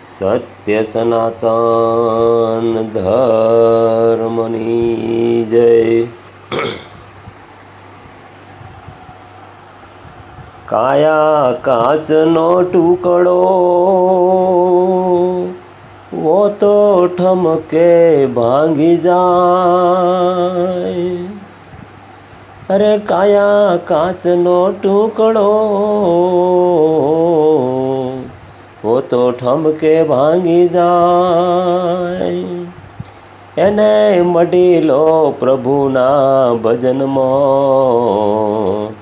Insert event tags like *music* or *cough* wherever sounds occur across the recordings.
સત્ય સનાતન ધર્મની જય. કાયા કાચનો ટુકડો વો તો ઠમકે ભાંગી જાય. અરે કાયા કાચનો ટુકડો વો તો ઠમકે ભાંગી જાય. એને મડી લો પ્રભુના ભજનમાં.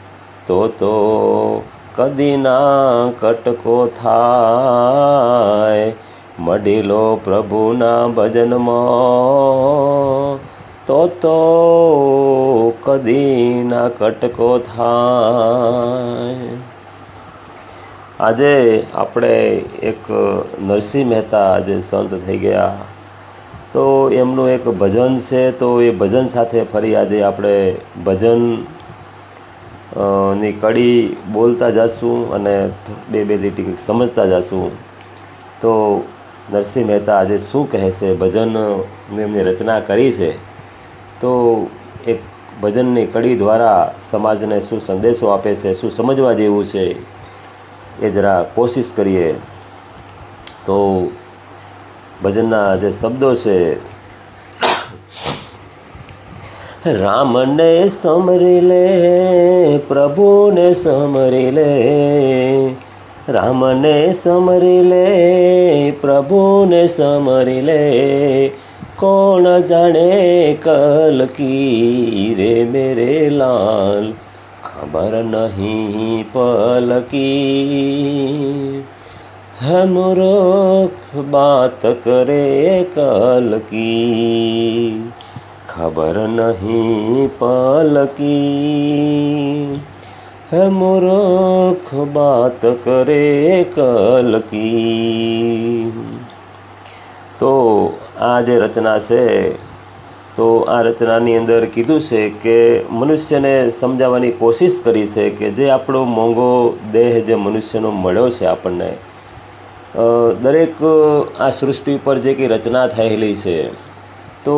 તો તો કદીના કટકો થાય. મડી લો પ્રભુના ભજનમાં. તો તો કદીના કટકો થાય. આજે આપણે એક નરસિંહ મહેતા આજે સંત થઈ ગયા. તો એમનું એક ભજન છે, તો એ ભજન સાથે ફરી આજે આપણે ભજનની કડી બોલતા જશું અને બે બે લીટી સમજતા જશું. તો નરસિંહ મહેતા આજે શું કહે છે ભજન એમની રચના કરી છે. તો એક ભજનની કડી દ્વારા સમાજને શું સંદેશો આપે છે, શું સમજવા જેવું છે? એ જરા કોશિશ કરીએ. તો ભજનના જે શબ્દો છે, રામને સમરી લે, પ્રભુને સમરી લે, રામને સમરી લે, પ્રભુને સમરી લે, કોણ જાણે કલકી રે મેરે લાલ? ખબર નહીં પલકી. હમરોખ બાત કરે કલકી. ખબર નહીં પલકી. હમરોખ બાત કરે કલકી. તો આ જે રચના છે તો આ રચનાની અંદર કીધું છે કે મનુષ્યને સમજાવવાની કોશિશ કરી છે કે જે આપણો મોંઘો દેહ જે મનુષ્યનો મળ્યો છે આપણને દરેક આ સૃષ્ટિ પર જે કંઈ રચના થયેલી છે, તો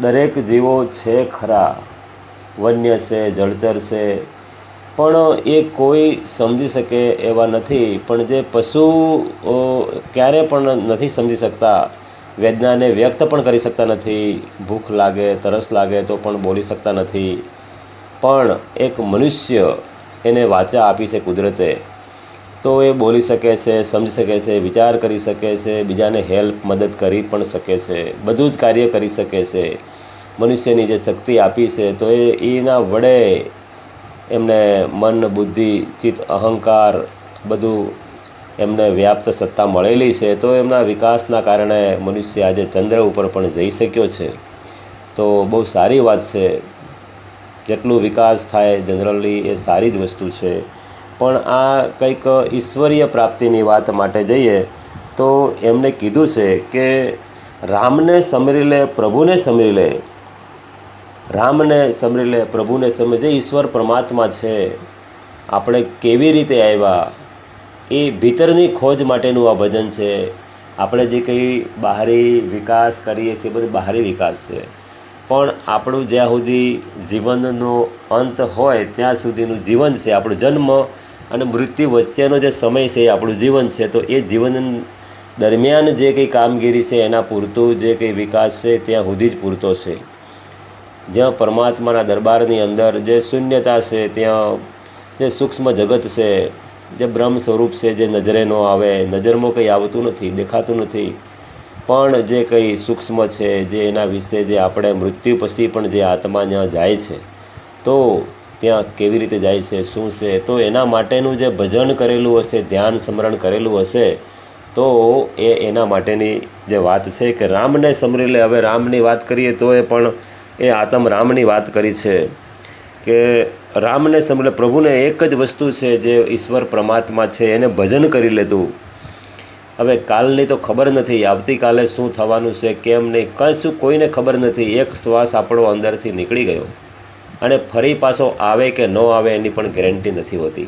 દરેક જીવો છે ખરા, વન્ય છે, જળચર છે, પણ એ કોઈ સમજી શકે એવા નથી, પણ જે પશુ ક્યારે પણ નથી સમજી શકતા વેદનાને વ્યક્ત પણ કરી શકતા નથી, ભૂખ લાગે, તરસ લાગે તો પણ બોલી શકતા નથી. પણ એક મનુષ્ય એને વાચા આપી છે કુદરતે, તો એ બોલી શકે છે, સમજી શકે છે, વિચાર કરી શકે છે, બીજાને હેલ્પ મદદ કરી પણ શકે છે, બધું જ કાર્ય કરી શકે છે. મનુષ્યની જે શક્તિ આપી છે, તો એ એના વડે એમને મન, બુદ્ધિ, ચિત્ત, અહંકાર બધું એમને વ્યાપ્ત સત્તા મળેલી છે, તો એમના વિકાસના કારણે મનુષ્ય આજે ચંદ્ર ઉપર પણ જઈ શક્યો છે. તો બહુ સારી વાત છે. જેટલું વિકાસ થાય જનરલી એ સારી જ વસ્તુ છે. પણ આ કંઈક ઈશ્વરીય પ્રાપ્તિની વાત માટે જઈએ, તો એમને કીધું છે કે રામને સમરી લે પ્રભુને સમરી લે રામને સમરી લે પ્રભુને સમરી જે ઈશ્વર પરમાત્મા છે, આપણે કેવી રીતે આવ્યા? એ ભીતરની ખોજ માટેનું આ ભજન છે. આપણે જે કંઈ બહારી વિકાસ કરીએ છીએ બધું બહારી વિકાસ છે. પણ આપણું જ્યાં સુધી જીવનનો અંત હોય, ત્યાં સુધીનું જીવન છે, આપણો જન્મ અને મૃત્યુ વચ્ચેનો જે સમય છે એ આપણું જીવન છે, તો એ જીવન દરમિયાન જે કંઈ કામગીરી છે, એના પૂરતું જે કંઈ વિકાસ છે, ત્યાં સુધી જ પૂરતો છે. જ્યાં પરમાત્માના દરબારની અંદર જે શૂન્યતા છે, ત્યાં જે સૂક્ષ્મ જગત છે જે બ્રહ્મ સ્વરૂપ છે, જે નજરે ન આવે, નજરમાં કંઈ આવતું નથી, દેખાતું નથી, પણ જે કંઈ સૂક્ષ્મ છે, જે એના વિશે જે આપણે મૃત્યુ પછી પણ જે આત્મા ત્યાં જાય છે, તો ત્યાં કેવી રીતે જાય છે, શું છે, તો એના માટેનું જે ભજન કરેલું હશે, ધ્યાન સ્મરણ કરેલું હશે, તો એ એના માટેની જે વાત છે કે રામને સમરી લે. હવે રામની વાત કરીએ તો એ પણ એ આતમ રામની વાત કરી છે કે રામને સમરે પ્રભુને એક જ વસ્તુ છે જે ઈશ્વર પરમાત્મા છે, એને ભજન કરી લેતું. હવે કાલની તો ખબર નથી, આવતીકાલે શું થવાનું છે, કેમ નહીં, કશું કોઈને ખબર નથી. એક શ્વાસ આપણો અંદરથી નીકળી ગયો. અને ફરી પાછો આવે કે ન આવે એની પણ ગેરંટી નથી હોતી.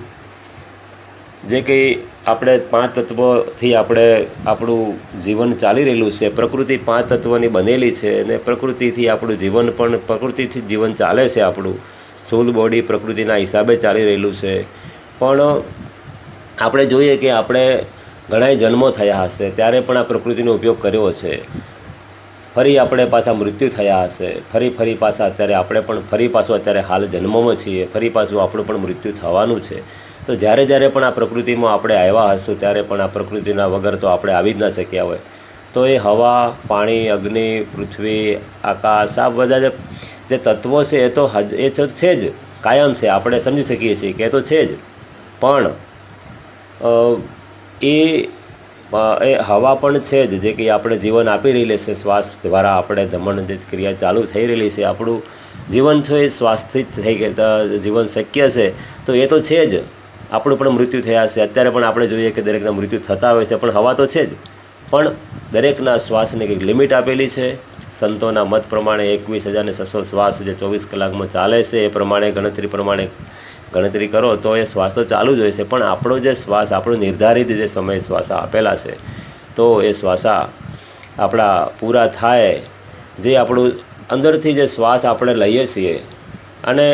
જે કંઈ આપણે પાંચ તત્વોથી આપણે આપણું જીવન ચાલી રહેલું છે, પ્રકૃતિ પાંચ તત્વોની બનેલી છે અને પ્રકૃતિથી આપણું જીવન પણ, પ્રકૃતિથી જીવન ચાલે છે આપણું. સ્થૂળ બોડી પ્રકૃતિના હિસાબે ચાલી રહેલું છે. પણ આપણે જોઈએ કે આપણે ઘણાય જન્મો થયા હશે, ત્યારે પણ આ પ્રકૃતિનો ઉપયોગ કર્યો છે. ફરી આપણે પાછા મૃત્યુ થયા હશે, ફરી ફરી પાછા અત્યારે આપણે પણ, ફરી પાછું અત્યારે હાલ જન્મમાં છીએ, ફરી પાછું આપણું પણ મૃત્યુ થવાનું છે. તો જ્યારે જ્યારે પણ આ પ્રકૃતિમાં આપણે આવ્યા હશું, ત્યારે પણ આ પ્રકૃતિના વગર તો આપણે આવી જ ના શક્યા હોય. તો એ હવા, પાણી, અગ્નિ, પૃથ્વી, આકાશ, આ બધા જે જે તત્વો છે એ તો એ છે જ. કાયમ છે. આપણે સમજી શકીએ છીએ કે એ તો છે જ. પણ એ એ હવા પણ છે જ, જે કે આપણે જીવન આપી રહેલી છે. શ્વાસ દ્વારા આપણે ધમણ ક્રિયા ચાલુ થઈ રહેલી છે. આપણું જીવન છે એ શ્વાસથી થઈ ગયા જીવન શક્ય છે. તો એ તો છે જ. આપણું પણ મૃત્યુ થયા છે. અત્યારે પણ આપણે જોઈએ કે દરેકના મૃત્યુ થતા હોય છે. પણ હવા તો છે જ. પણ દરેકના શ્વાસને કંઈક લિમિટ આપેલી છે. સંતોના મત પ્રમાણે એકવીસ હજારને છસો શ્વાસ જે ચોવીસ કલાકમાં ચાલે છે, એ પ્રમાણે ગણતરી પ્રમાણે ગણતરી કરો તો એ શ્વાસ તો ચાલુ જ હોય છે. પણ આપણો જે શ્વાસ, આપણો નિર્ધારિત જે સમય શ્વાસા આપેલા છે, તો એ શ્વાસા આપણા પૂરા થાય જે આપણું અંદરથી જે શ્વાસ આપણે લઈએ છીએ અને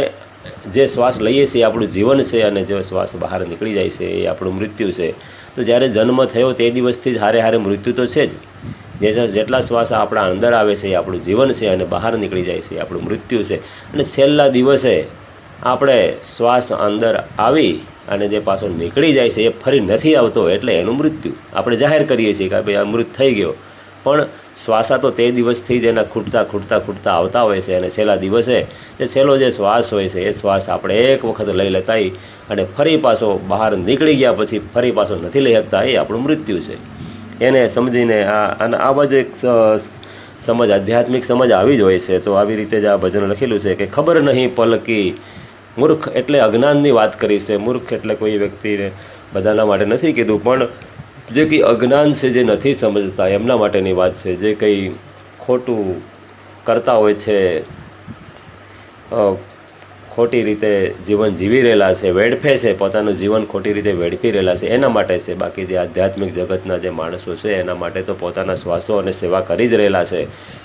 જે શ્વાસ લઈએ છીએ આપણું જીવન છે અને જે શ્વાસ બહાર નીકળી જાય છે એ આપણું મૃત્યુ છે. તો જ્યારે જન્મ થયો તે દિવસથી જ હારે હારે મૃત્યુ તો છે જ. જે જેટલા શ્વાસ આપણા અંદર આવે છે, એ આપણું જીવન છે અને બહાર નીકળી જાય છે, આપણું મૃત્યુ છે. અને છેલ્લા દિવસે આપણે શ્વાસ અંદર આવી અને જે પાછો નીકળી જાય છે, એ ફરી નથી આવતો એટલે એનું મૃત્યુ. આપણે જાહેર કરીએ છીએ કે ભાઈ આ મૃત થઈ ગયો. પણ શ્વાસા તો તે દિવસથી જ એના ખૂટતા ખૂટતા ખૂટતા આવતા હોય છે અને છેલ્લા દિવસે જે છેલ્લો જે શ્વાસ હોય છે, એ શ્વાસ આપણે એક વખત લઈ લેતા અને ફરી પાછો બહાર નીકળી ગયા પછી ફરી પાછો નથી લઈ શકતા, એ આપણું મૃત્યુ છે. એને સમજીને આ અને આવા જ એક સમજ, આધ્યાત્મિક સમજ આવી જ હોય છે. તો આવી રીતે જ આ ભજન લખેલું છે કે ખબર નહીં પલકી. મૂર્ખ એટલે અજ્ઞાનની વાત કરી છે. મૂર્ખ એટલે કોઈ વ્યક્તિને બધાના માટે નથી કીધું, પણ જે કંઈ અજ્ઞાન છે જે નથી સમજતા, એમના માટેની વાત છે. જે કંઈ ખોટું કરતા હોય છે ખોટી રીતે જીવન જીવી રહેલા છે, વેડફે છે, પોતાનું જીવન ખોટી રીતે વેડફી રહેલા છે, એના માટે છે. બાકી જે આધ્યાત્મિક જગતના જે માણસો છે, એના માટે તો પોતાના શ્વાસો અને સેવા કરી જ રહેલા છે.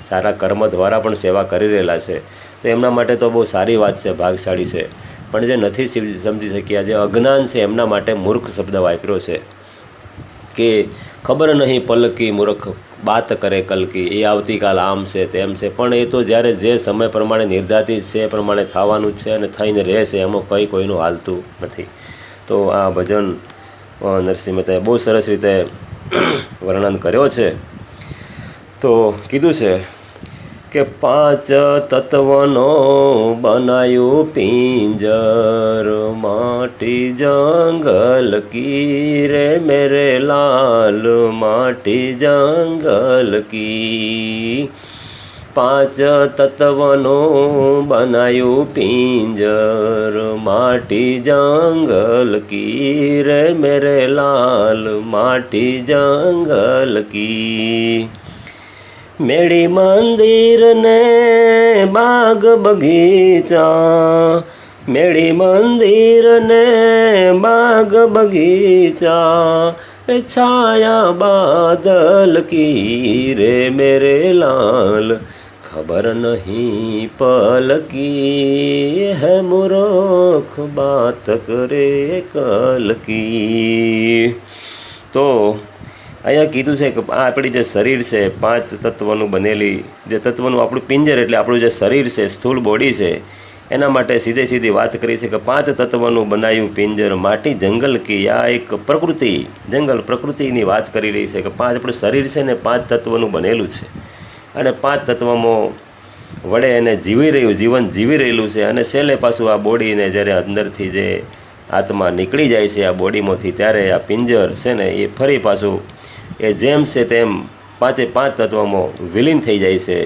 સારા કર્મ દ્વારા પણ સેવા કરી રહેલા છે. તો એમના માટે તો બહુ સારી વાત છે, ભાગશાળી છે. પણ જે નથી સમજી શક્યા, જે અજ્ઞાન છે, એમના માટે મૂર્ખ શબ્દ વાપર્યો છે. કે ખબર નહીં પલકી મૂર્ખ બાત કરે કલકી એ આવતીકાલ આમ છે, તેમ છે. પણ એ તો જ્યારે જે સમય પ્રમાણે નિર્ધારિત છે, એ પ્રમાણે થવાનું છે અને થઈને રહેશે, એમાં કંઈ કોઈનું હાલતું નથી. તો આ ભજન નરસિંહ મહેતાએ બહુ સરસ રીતે વર્ણન કર્યો છે. તો કીધું છે કે પાંચ તત્વનો બનાયું પિંજર. માટી જંગલ કી રે મેરે લાલ માટી જંગલ કી. પાંચ તત્વનો બનાયું પિંજર. માટી જંગલ કી રે મેરે લાલ માટી જંગલ કી. મેળી મંદિર ને બાગ બગીચા મેળી મંદિર ને બાગ બગીચા એ છાયા બાદલ કી રે મેરે લાલ ખબર નહીં પલકી હે મૂર્ખ બાત કરે કલકી તો અહીંયા કીધું છે કે આ આપણી જે શરીર છે, પાંચ તત્વનું બનેલી જે તત્વનું આપણું પિંજર એટલે આપણું જે શરીર છે, સ્થૂળ બોડી છે, એના માટે સીધે સીધી વાત કરી છે કે પાંચ તત્વનું બનાવ્યું પિંજર માટી, જંગલ કી આ એક પ્રકૃતિ, જંગલ પ્રકૃતિની વાત કરી રહી છે કે પાંચ આપણું શરીર છે ને પાંચ તત્વનું બનેલું છે. અને પાંચ તત્વમાં વડે એને જીવી રહ્યું, જીવન જીવી રહેલું છે અને છેલ્લે પાછું આ બોડીને જ્યારે અંદરથી જે આત્મા નીકળી જાય છે, આ બોડીમાંથી, ત્યારે આ પિંજર છે ને એ ફરી પાછું એ જેમ છે તેમ પાંચે પાંચ તત્વોમાં વિલીન થઈ જાય છે.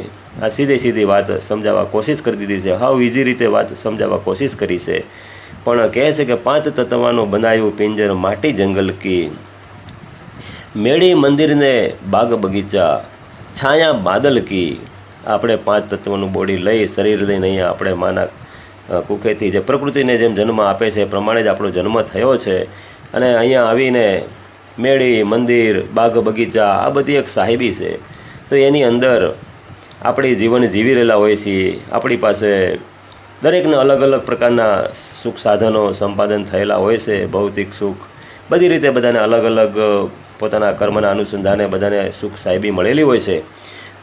આ સીધી સીધી વાત સમજાવવા કોશિશ કરી દીધી છે. હાવ ઇઝી રીતે વાત સમજાવવા કોશિશ કરી છે. પણ કહે છે કે પાંચ તત્વનું બનાવ્યું પિંજર માટી જંગલ કી. મેળી મંદિરને બાગ બગીચા, છાયા બાદલ કી. આપણે પાંચ તત્વનું બોડી લઈ શરીર લઈને અહીંયા આપણે માના કુખેથી જે પ્રકૃતિને જેમ જન્મ આપે છે એ પ્રમાણે જ આપણો જન્મ થયો છે. અને અહીંયા આવીને મેળી, મંદિર, બાગ બગીચા, આ બધી એક સાહેબી છે. તો એની અંદર આપણી જીવન જીવી રહેલા હોઈએ છીએ આપણી પાસે દરેકને અલગ અલગ પ્રકારના સુખ સાધનો સંપાદન થયેલા હોય છે. ભૌતિક સુખ, બધી રીતે બધાને અલગ અલગ પોતાના કર્મના અનુસંધાને બધાને સુખ સાહેબી મળેલી હોય છે.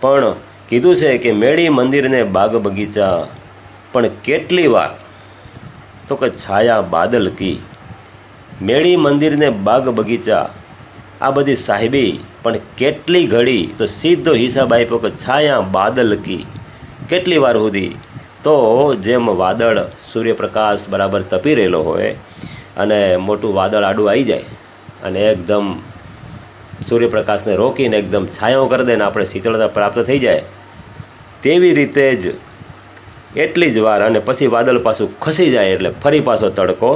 પણ કીધું છે કે મેળી મંદિરને બાગ બગીચા પણ કેટલી વાર? તો કે છાયા બાદલ કી. મેળી મંદિરને બાગ બગીચા આ બધી સાહેબી, પણ કેટલી ઘડી તો સીધો હિસાબ આપ્યો કે છાયા બાદલ કી. કેટલી વાર સુધી તો જેમ વાદળ સૂર્યપ્રકાશ બરાબર તપી રહેલો હોય અને મોટું વાદળ આડું આવી જાય અને એકદમ સૂર્યપ્રકાશને રોકીને એકદમ છાંયો કરી દે ને આપણે શીતળતા પ્રાપ્ત થઈ જાય, તેવી રીતે જ એટલી જ વાર અને પછી વાદળ પાછું ખસી જાય એટલે ફરી પાછો તડકો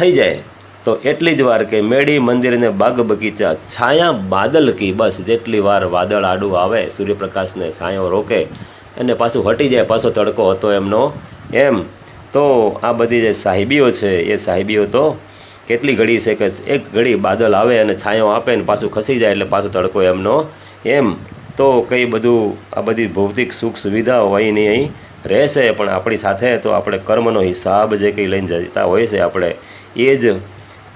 થઈ જાય. તો એટલી જ વાર કે મેળી મંદિરને બાગ બગીચા છાયા બાદલ કી બસ જેટલી વાર વાદળ આડું આવે, સૂર્યપ્રકાશને છાંયો રોકે અને પાછું હટી જાય, પાછો તડકો હતો એમનો એમ. તો આ બધી જે સાહેબીઓ છે, એ સાહેબીઓ તો કેટલી ઘડી છે કે એક ઘડી બાદલ આવે અને છાંયો આપે ને પાછું ખસી જાય એટલે પાછો તડકો એમનો એમ. તો કંઈ બધું, આ બધી ભૌતિક સુખ સુવિધા હોય નહીં અહીં રહેશે, પણ આપણી સાથે તો આપણે કર્મનો હિસાબ જે કંઈ લઈને જતા હોય છે આપણે, એ જ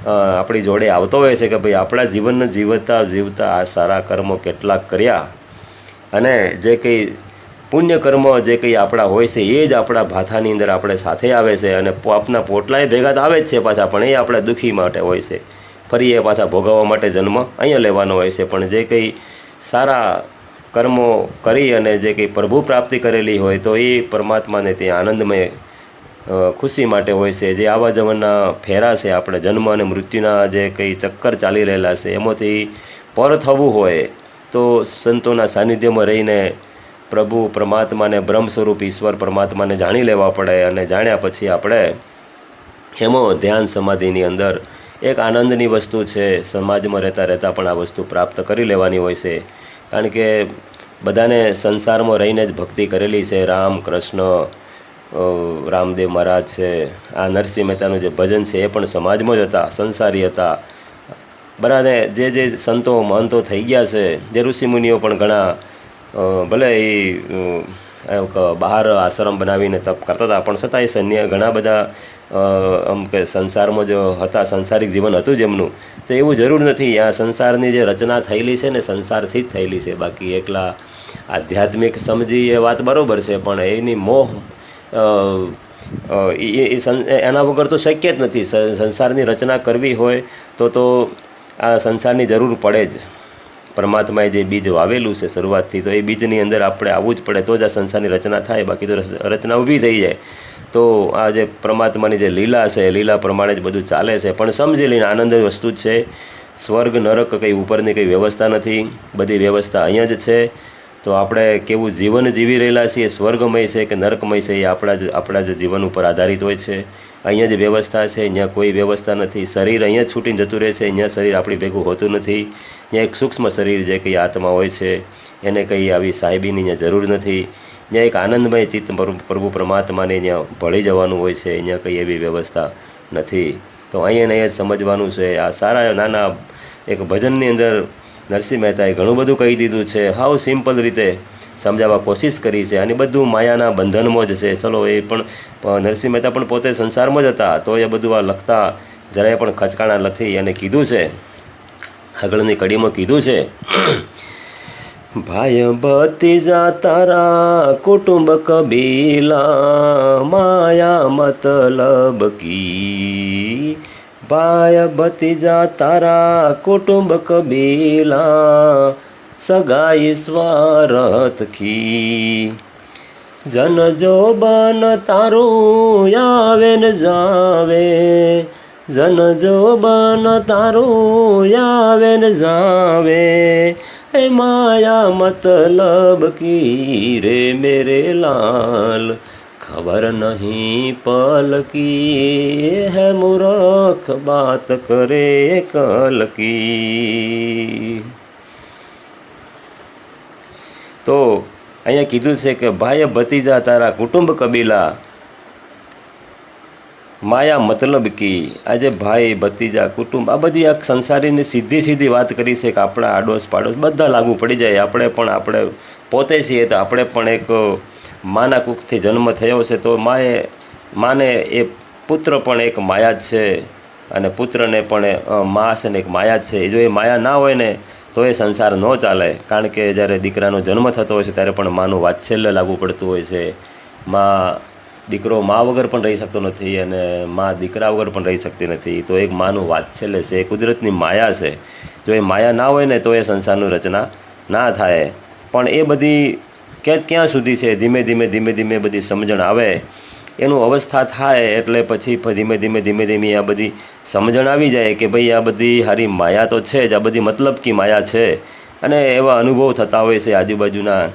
આપણી જોડે આવતો હોય છે કે ભાઈ આપણા જીવનને જીવતા જીવતા આ સારા કર્મો કેટલાક કર્યા. અને જે કંઈ પુણ્ય કર્મ જે કંઈ આપણા હોય છે, એ જ આપણા ભાથાની અંદર આપણે સાથે આવે છે અને આપના પોટલાએ ભેગા તો આવે જ છે પાછા, પણ એ આપણા દુઃખી માટે હોય છે. ફરી એ પાછા ભોગવવા માટે જન્મ અહીંયા લેવાનો હોય છે. પણ જે કંઈ સારા કર્મો કરી અને જે કંઈ પ્રભુ પ્રાપ્તિ કરેલી હોય તો એ પરમાત્માને ત્યાં આનંદમય ખુશી માટે હોય છે. જે આવા જવાના ફેરા છે આપણે જન્મ અને મૃત્યુના જે કંઈ ચક્કર ચાલી રહેલા છે, એમાંથી પર થવું હોય તો સંતોના સાનિધ્યમાં રહીને પ્રભુ પરમાત્માને બ્રહ્મ સ્વરૂપ ઈશ્વર પરમાત્માને જાણી લેવા પડે અને જાણ્યા પછી આપણે એમાં ધ્યાન સમાધિની અંદર એક આનંદની વસ્તુ છે. સમાજમાં રહેતા રહેતા પણ આ વસ્તુ પ્રાપ્ત કરી લેવાની હોય છે. કારણ કે બધાને સંસારમાં રહીને જ ભક્તિ કરેલી છે. રામ, કૃષ્ણ રામદેવ મહારાજ છે, આ નરસિંહ મહેતાનું જે ભજન છે એ પણ સમાજમાં જ હતા, સંસારી હતા. બરાબર જે જે સંતો મહંતો થઈ ગયા છે, જે ઋષિમુનિઓ પણ ઘણા ભલે એ બહાર આશ્રમ બનાવીને તપ કરતા હતા, પણ છતાં એ સન્ય ઘણા બધા આમ કે સંસારમાં જો હતા, સંસારિક જીવન હતું જેમનું. તો એવું જરૂર નથી, આ સંસારની જે રચના થયેલી છે ને સંસારથી જ થયેલી છે. બાકી એકલા આધ્યાત્મિક સમજી એ વાત બરાબર છે, પણ એની મોહ એ એના વગર તો શક્ય જ નથી. સંસારની રચના કરવી હોય તો તો આ સંસારની જરૂર પડે જ. પરમાત્માએ જે બીજ વાવેલું છે શરૂઆતથી, તો એ બીજની અંદર આપણે આવવું જ પડે. તો જ આ સંસારની રચના થાય. બાકી તો રચ- રચના ઊભી થઈ જાય. તો આ જે પરમાત્માની જે લીલા છે, લીલા પ્રમાણે જ બધું ચાલે છે. પણ સમજી લઈને આનંદ વસ્તુ છે. સ્વર્ગ, નરક કંઈ ઉપરની કંઈ વ્યવસ્થા નથી. બધી વ્યવસ્થા અહીંયા જ છે. તો આપણે કેવું જીવન જીવી રહેલા છીએ, સ્વર્ગમય છે કે નરકમય છે, એ આપણા જ આપણા જ જીવન ઉપર આધારિત હોય છે. અહીંયા જ વ્યવસ્થા છે, અહીંયા કોઈ વ્યવસ્થા નથી. શરીર અહીંયા જ છૂટીને જતું રહે છે, અહીંયા શરીર આપણી ભેગું હોતું નથી. ત્યાં એક સૂક્ષ્મ શરીર જે કંઈ આત્મા હોય છે, એને કંઈ આવી સાહેબીની અહીંયા જરૂર નથી. ત્યાં એક આનંદમય ચિત્ત પ્રભુ પરમાત્માને અહીંયા ભળી જવાનું હોય છે, અહીંયા કંઈ એવી વ્યવસ્થા નથી. તો અહીંયા અહીંયા સમજવાનું છે, આ સારા નાના એક ભજનની અંદર નરસિંહ મહેતાએ ઘણું બધું કહી દીધું છે. હાવ સિમ્પલ રીતે સમજાવવા કોશિશ કરી છે અને બધું માયાના બંધનમાં જ છે. ચલો, એ પણ નરસિંહ મહેતા પણ પોતે સંસારમાં જ હતા. તો એ બધું આ લખતા જરાય પણ ખચકાણા નથી અને કીધું છે. આગળની કડીમાં કીધું છે, ભાઈ ભતીજા તારા કુટુંબ કબીલા, માયા મતલબ કી? ભાઈ ભતીજા તારા કુટુંબ કબીલા સગાઈ સ્વારથ કી જન જોબન તારું આવે ને જાવે જન જોબન તારું આવે ને જાવે એ માયા મતલબ કી રે મેરે લાલ ખબર નહીં પલકી. હે મૂરખ, બાત કરે કલકી. તો અહીંયા કીધું છે કે ભાઈ ભતીજા તારા કુટુંબ કબીલા. માયા મતલબ કી? આજે ભાઈ, ભતીજા, કુટુંબ, આ બધી આ સંસારીની સીધી સીધી વાત કરી છે કે આપણા આડોશ પાડોશ બધા લાગુ પડી જાય. આપણે પણ, આપણે પોતે છીએ તો આપણે પણ એક માના કુખથી જન્મ થયો છે, તો માએ, માને એ પુત્ર પણ એક માયા જ છે અને પુત્રને પણ મા છે ને એક માયા જ છે. જો એ માયા ના હોય ને, તો એ સંસાર ન ચાલે. કારણ કે જ્યારે દીકરાનો જન્મ થતો હોય છે, ત્યારે પણ માનું વાત્સલ્ય લાગુ પડતું હોય છે. મા દીકરો મા વગર પણ રહી શકતો નથી અને મા દીકરા વગર પણ રહી શકતી નથી. તો એક માનું વાત્સલ્ય છે, એ કુદરતની માયા છે. જો એ માયા ના હોય ને, તો એ સંસારની રચના ના થાય. પણ એ બધી કે ક્યાં સુધી છે, ધીમે ધીમે ધીમે ધીમે બધી સમજણ આવે. એનું અવસ્થા થાય એટલે પછી ધીમે ધીમે ધીમે ધીમે આ બધી સમજણ આવી જાય કે ભાઈ આ બધી હારી માયા તો છે જ, આ બધી મતલબ કી માયા છે. અને એવા અનુભવ થતા હોય છે આજુબાજુના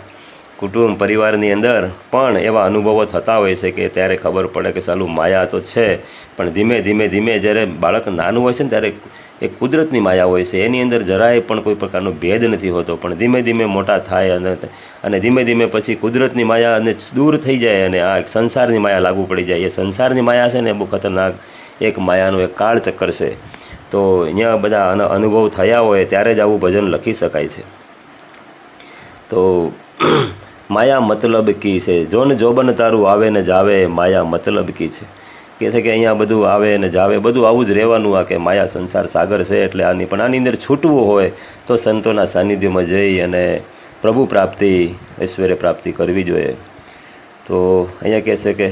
કુટુંબ, પરિવારની અંદર. પણ એવા અનુભવો થતા હોય છે કે ત્યારે ખબર પડે કે ચાલુ માયા તો છે. પણ ધીમે ધીમે ધીમે જ્યારે બાળક નાનું હોય છે ને ત્યારે એ કુદરતની માયા હોય છે. એની અંદર જરાય પણ કોઈ પ્રકારનો ભેદ નથી હોતો. પણ ધીમે ધીમે મોટા થાય અને અને ધીમે ધીમે પછી કુદરતની માયા અને દૂર થઈ જાય અને આ સંસારની માયા લાગુ પડી જાય. એ સંસારની માયા છે ને બહુ ખતરનાક એક માયાનું એક કાળ ચક્કર છે. તો અહીંયા બધા અનુભવ થયા હોય ત્યારે જ આવું ભજન લખી શકાય છે. તો *clears throat* માયા મતલબ કી છે? જોન જોબન તારું આવે ને જાવે માયા મતલબ કી છે? કે છે કે અહીંયા બધું આવે ને જાવે, બધું આવું જ રહેવાનું આ કે માયા સંસાર સાગર છે એટલે આની પણ આની અંદર છૂટવું હોય તો સંતોના સાનિધ્યમાં જઈ અને પ્રભુ પ્રાપ્તિ, ઐશ્વર્ય પ્રાપ્તિ કરવી જોઈએ. તો અહીંયા કહે છે કે,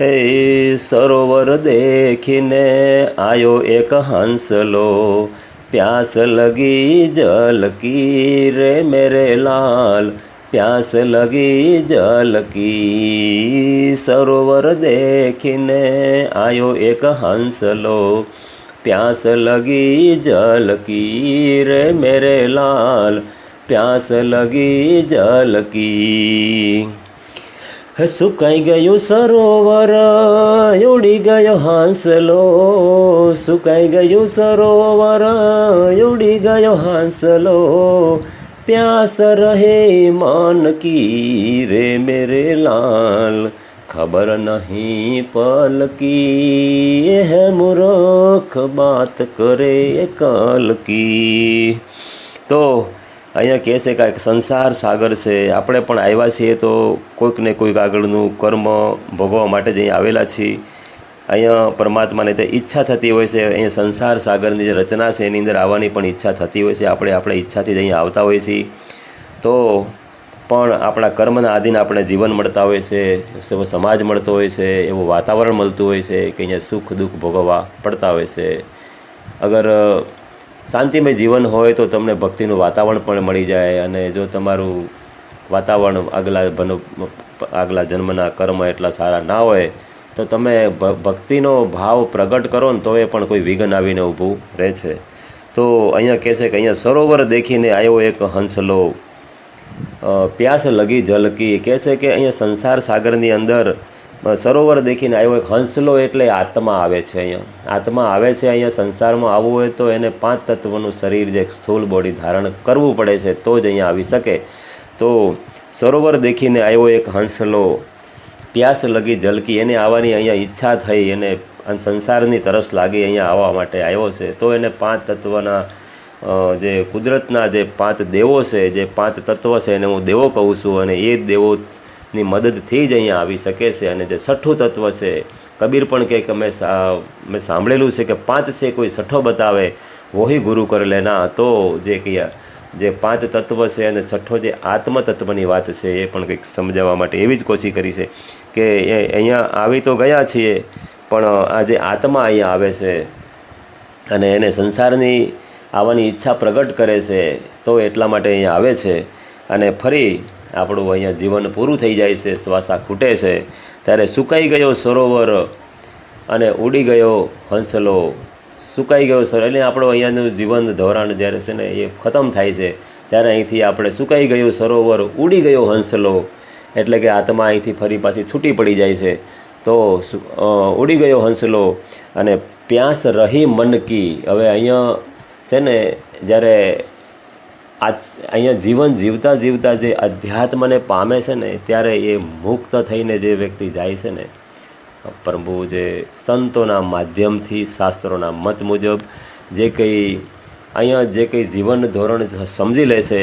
હે સરોવર દેખીને આયો એક હંસલો, પ્યાસ લગી જલ કી રે મેરે લાલ પ્યાસ લગી જલ કી. સરોવર દેખીને આયો એક હંસલો. પ્યાસ લગી જલ કી રે મેરે લાલ. પ્યાસ લગી જલ કી. હે સુકાઈ ગયું સરોવર? ઉડી ગયો હાંસલો. સુકાઈ ગયું સરોવર? ઉડી ગયો હાંસલો. પ્યાસ રહે મન કી રે મેરે લાલ, ખબર નહીં પલકી, હે મૂર્ખ બાત કરે કલ કી. તો અહીંયા કહે છે કે સંસાર સાગર છે, આપણે પણ આવ્યા છીએ તો કોઈક ને કોઈક આગળનું કર્મ ભોગવવા માટે જ અહીં આવેલા છીએ. અહીંયા પરમાત્માને તે ઈચ્છા થતી હોય છે. અહીંયા સંસાર સાગરની જે રચના છે, એની અંદર આવવાની પણ ઈચ્છા થતી હોય છે. આપણે આપણે ઈચ્છાથી જ અહીંયા આવતા હોઈએ છીએ. તો પણ આપણા કર્મના આધીન આપણે જીવન મળતા હોય છે, એવો સમાજ મળતો હોય છે, એવું વાતાવરણ મળતું હોય છે કે અહીંયા સુખ દુઃખ ભોગવવા પડતા હોય છે. અગર શાંતિમય જીવન હોય તો તમને ભક્તિનું વાતાવરણ પણ મળી જાય અને જો તમારું વાતાવરણ આગલા આગલા જન્મના કર્મ એટલા સારા ના હોય તો તમે ભક્તિનો ભાવ પ્રગટ કરો ને તો એ પણ કોઈ વિઘન આવીને ઊભું રહે છે. તો અહીંયા કહે છે કે અહીંયા સરોવર દેખીને આવ્યો એક હંસલો. પ્યાસ લગી ઝલકી. કહે છે કે અહીંયા સંસાર સાગરની અંદર સરોવર દેખીને આવ્યો એક હંસલો એટલે આત્મા આવે છે અહીંયા. આત્મા આવે છે અહીંયા સંસારમાં આવવું હોય તો એને પાંચ તત્વનું શરીર જે સ્થૂળ બોડી ધારણ કરવું પડે છે, તો જ અહીંયા આવી શકે. તો સરોવર દેખીને આવ્યો એક હંસલો. પ્યાસ લગી ઝલકી એને આવવાની અહીંયા ઈચ્છા થઈ એને અને સંસારની તરસ લાગી અહીંયા આવવા માટે આવ્યો છે. તો એને પાંચ તત્વના જે કુદરતના જે પાંચ દેવો છે, જે પાંચ તત્વ છે એને હું દેવો કહું છું અને એ દેવોની મદદથી જ અહીંયા આવી શકે છે. અને જે છઠ્ઠું તત્વ છે, કબીર પણ કહે કે મેં સાંભળેલું છે કે પાંચ છે કોઈ છઠ્ઠો બતાવે, વોહી ગુરુ કર લેના. તો જે કહ્યા જે પાંચ તત્વ છે અને છઠ્ઠો જે આત્મ તત્વની વાત છે એ પણ કંઈક સમજાવવા માટે એવી જ કોશિશ કરી છે. કે અહીંયા આવી તો ગયા છીએ, પણ આ જે આત્મા અહીંયા આવે છે અને એને સંસારની આવવાની ઈચ્છા પ્રગટ કરે છે, તો એટલા માટે અહીંયા આવે છે અને ફરી આપણું અહીંયા જીવન પૂરું થઈ જાય છે, શ્વાસા ખૂટે છે. ત્યારે સુકાઈ ગયો સરોવર અને ઉડી ગયો હંસલો. સુકાઈ ગયો સર એટલે આપણું અહીંયાનું જીવન ધોરણ જ્યારે છે ને એ ખતમ થાય છે, ત્યારે અહીંથી આપણે સુકાઈ ગયું સરોવર, ઉડી ગયો હંસલો. એટલે કે આત્મા અહીંથી ફરી પાછી છૂટી પડી જાય છે. તો ઉડી ગયો હંસલો અને પ્યાસ રહી મનકી હવે અહીંયા છે ને, જ્યારે આ અહીંયા જીવન જીવતા જીવતા જે અધ્યાત્મને પામે છે ને, ત્યારે એ મુક્ત થઈને જે વ્યક્તિ જાય છે ને, પ્રભુ જે સંતોના માધ્યમથી, શાસ્ત્રોના મત મુજબ જે કંઈ, અહીંયા જે કંઈ જીવન ધોરણ સમજી લેશે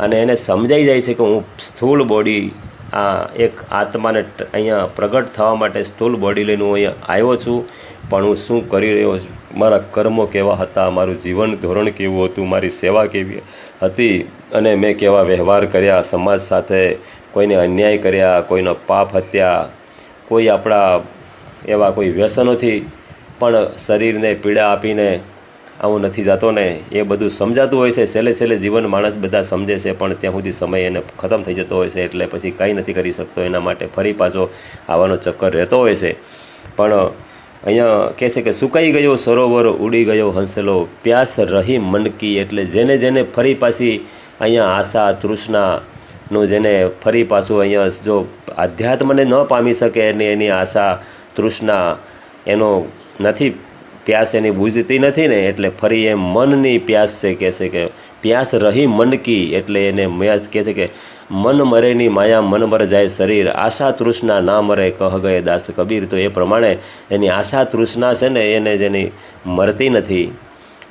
અને એને સમજાઈ જાય છે કે હું સ્થૂળ બોડી આ એક આત્માને અહીંયા પ્રગટ થવા માટે સ્થૂળ બોડી લઈને હું અહીંયા આવ્યો છું. પણ હું શું કરી રહ્યો છું? મારા કર્મો કેવા હતા? મારું જીવન ધોરણ કેવું હતું? મારી સેવા કેવી હતી? અને મેં કેવા વ્યવહાર કર્યા? સમાજ સાથે કોઈને અન્યાય કર્યા? કોઈનો પાપ હત્યા? કોઈ આપણા એવા કોઈ વ્યસનોથી પણ શરીરને પીડા આપીને આવું નથી જાતો ને એ બધું સમજાતું હોય છે. છેલ્લે છેલ્લે જીવન માણસ બધા સમજે છે, પણ ત્યાં સુધી સમય એને ખતમ થઈ જતો હોય છે, એટલે પછી કંઈ નથી કરી શકતો. એના માટે ફરી પાછો આવવાનો ચક્કર રહેતો હોય છે. પણ અહીંયા કહે છે કે, સુકાઈ ગયો સરોવર, ઉડી ગયો હંસલો, પ્યાસ રહી મનકી. એટલે જેને જેને ફરી પાછી અહીંયા આશા, તૃષ્ણાનું જેને ફરી પાછું અહીંયા જો આધ્યાત્મને ન પામી શકે અને એની આશા, તૃષ્ણા એનો નથી પ્યાસ એની બુઝતી નથી ને, એટલે ફરી એ મનની પ્યાસ છે કહે છે કે પ્યાસ રહી મનકી એટલે એને મ્યાસ કહે છે કે મન મરેની માયા, મન મર જાય શરીર. આશા તૃષ્ણા ના મરે, કહ ગયે દાસ કબીર. તો એ પ્રમાણે એની આશા તૃષ્ણા છે ને, એને જેની મરતી નથી.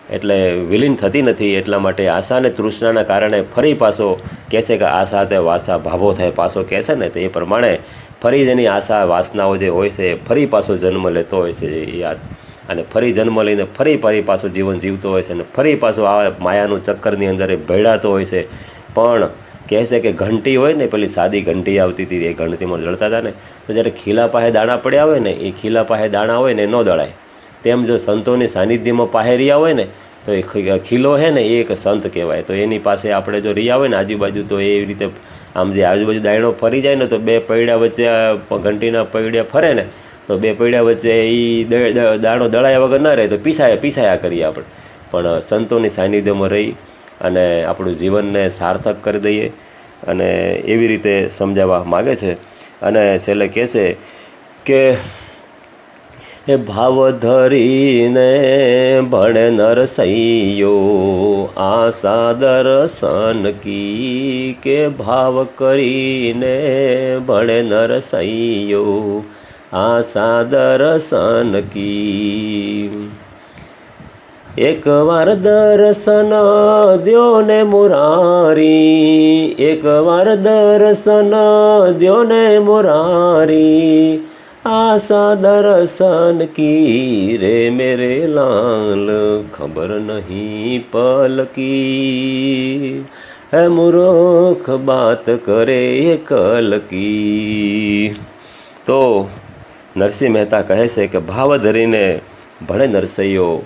એટલે વિલીન થતી નથી, એટલા માટે આશા અને તૃષ્ણાના કારણે ફરી પાછો કહેશે કે આશા તે વાસા ભાભો થાય પાછો કહેશે ને, તો એ પ્રમાણે ફરી જેની આશા વાસનાઓ જે હોય છે, એ ફરી પાછો જન્મ લેતો હોય છે, એ યાદ. અને ફરી જન્મ લઈને ફરી ફરી પાછું જીવન જીવતો હોય છે અને ફરી પાછું આ માયાનું ચક્કરની અંદર એ ભેળાતો હોય છે. પણ કહે છે કે ઘંટી હોય ને પેલી સાદી ઘંટી આવતી હતી, એ ઘંટીમાં દળતા હતા ને, તો જ્યારે ખીલા પાસે દાણા પડ્યા હોય ને, એ ખીલા પાસે દાણા હોય ને ન દળાય. તેમ જો સંતોની સાનિધ્યમાં પાસે રહ્યા હોય ને, તો એ ખીલો છે ને, એ એક સંત કહેવાય. તો એની પાસે આપણે જો રહ્યા હોય ને, આજુબાજુ તો એવી રીતે આમ જે આજુબાજુ દાયણો ફરી જાય ને, તો બે પૈડા વચ્ચે ઘંટીના પૈડા ફરે ને તો બે પૈડા વચ્ચે એ દાણો દળાયા વગર ન રહે તો પીસાયા પીસાયા કરીએ આપણે. પણ સંતોની સાનિધ્યમાં રહી અને આપણું જીવનને સાર્થક કરી દઈએ અને એવી રીતે સમજાવવા માગે છે. અને છેલ્લે કહે છે કે એ ભાવ ધરીને ભણે નરસૈયો, આશા દર્શન કી કે ભાવ કરીને ભણે નરસૈયો આશા દર્શન કી. એકવાર દર્શન દ્યો ને મુરારી, એકવાર દર્શન દ્યો ને મુરારી આશા દર્શન કી રે મેરે લાલ ખબર નહીં પલકી. હે મૂર્ખ, બાત કરે કલ કી તો નરસિંહ મહેતા કહે છે કે ભાવ ધરીને ભણે નરસૈયો,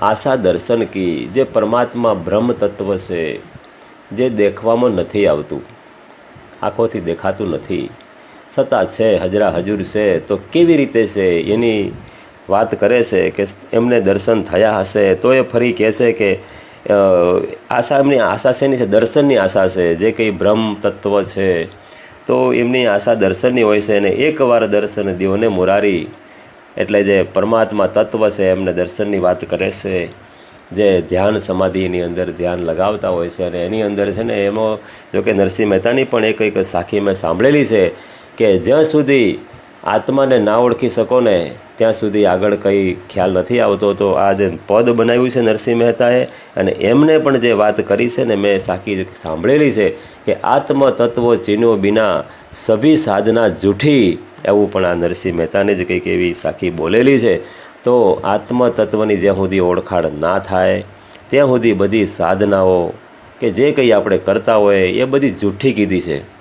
આશા દર્શન કી, જે પરમાત્મા બ્રહ્મ તત્વ છે, જે દેખવામાં નથી આવતું, આંખોથી દેખાતું નથી. છતાં છે, હજરા હજુર છે, તો કેવી રીતે છે? એની વાત કરે છે કે એમને દર્શન થયા હશે, તો એ ફરી કહેશે કે આશા એમની આશા શેની છે? દર્શનની આશા છે, જે કંઈ બ્રહ્મ તત્વ છે. તો એમની આશા દર્શનની હોય છે અને એકવાર દર્શન દેવને મોરારી, એટલે જે પરમાત્મા તત્વ છે એમને દર્શનની વાત કરે છે, જે ધ્યાન સમાધિની અંદર ધ્યાન લગાવતા હોય છે અને એની અંદર છે ને એમાં જોકે નરસિંહ મહેતાની પણ એક એક સાખી મેં સાંભળેલી છે કે જ્યાં સુધી આત્માને ના ઓળખી શકો ને, ત્યાં સુધી આગળ કંઈ ખ્યાલ નથી આવતો. તો આ જે પદ બનાવ્યું છે નરસિંહ મહેતાએ, અને એમને પણ જે વાત કરી છે ને, મેં સાખી સાંભળેલી છે કે આત્મ તત્વો ચીનો બિના સભી સાધના જૂઠી, એવું પણ આ નરસિંહ મહેતાને જ કંઈક એવી સાખી બોલેલી છે. તો આત્મ તત્વની જ્યાં સુધી ઓળખાણ ના થાય, ત્યાં સુધી બધી સાધનાઓ કે જે કંઈ આપણે કરતા હોય, એ બધી જૂઠી કીધી છે.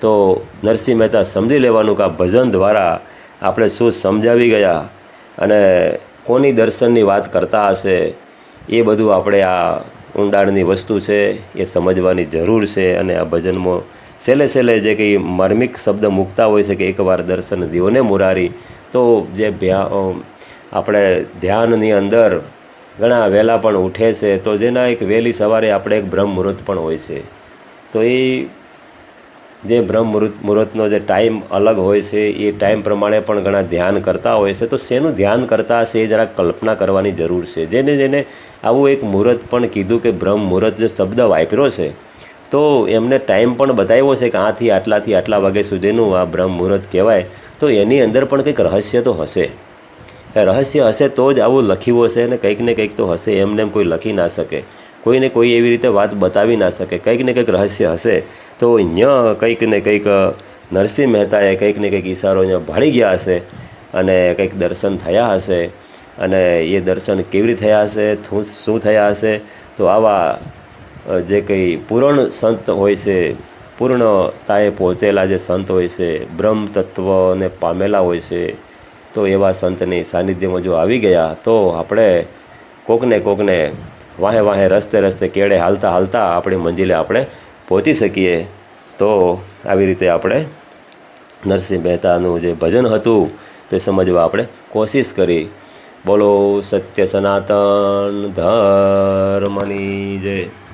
તો નરસિંહ મહેતા સમજી લેવાનું કે આ ભજન દ્વારા આપણે શું સમજાવી ગયા અને કોની દર્શનની વાત કરતા હશે એ બધું આપણે આ ઊંડાણની વસ્તુ છે એ સમજવાની જરૂર છે અને આ ભજનમાં છેલ્લે છેલ્લે જે કંઈ માર્મિક શબ્દ મૂકતા હોય છે કે એકવાર દર્શન દીવોને મુરારી, તો જે આપણે ધ્યાનની અંદર ઘણા વહેલા પણ ઉઠે છે, તો જેના એક વહેલી સવારે આપણે એક બ્રહ્મ મુહૂર્ત પણ હોય છે. તો એ જે બ્રહ્મ મુહૂર્ત મુહૂર્તનો જે ટાઈમ અલગ હોય છે, એ ટાઈમ પ્રમાણે પણ ઘણા ધ્યાન કરતા હોય છે. તો શેનું ધ્યાન કરતા હશે એ જરાક કલ્પના કરવાની જરૂર છે. જેને જેને આવું એક મુહૂર્ત પણ કીધું કે બ્રહ્મ મુહૂર્ત જે શબ્દ વાપર્યો છે, તો એમને ટાઈમ પણ બતાવ્યો છે કે આથી, આટલાથી, આટલા વાગ્યા સુધીનું આ બ્રહ્મ મુહૂર્ત કહેવાય. તો એની અંદર પણ કંઈક રહસ્ય તો હશે. રહસ્ય હશે તો જ આવું લખ્યું હશે અને કંઈક ને કંઈક તો હશે એમને એમ કોઈ લખી ના શકે. કોઈને કોઈ એવી રીતે વાત બતાવી ના શકે, કંઈક ને કંઈક રહસ્ય હશે, તો અહીંયા કંઈક ને કંઈક નરસિંહ મહેતાએ કંઈક ને કંઈક ઈશારો અહીંયા ભાળી ગયા હશે અને કંઈક દર્શન થયા હશે અને એ દર્શન કેવી રીતે થયા હશે શું શું થયા હશે, તો આવા જે કંઈ પૂર્ણ સંત હોય છે, પૂર્ણતાએ પહોંચેલા જે સંત હોય છે, બ્રહ્મ તત્વને પામેલા હોય છે, તો એવા સંતની સાનિધ્યમાં જો આવી ગયા, તો આપણે કોકને કોકને વાહે વાહે રસ્તે રસ્તે કેળે હાલતા હાલતા આપણી મંજિલે આપણે પહોંચી શકીએ. તો આવી રીતે આપણે નરસિંહ મહેતાનું જે ભજન હતું તે સમજવા આપણે કોશિશ કરી. બોલો સત્ય સનાતન ધર્મની જય.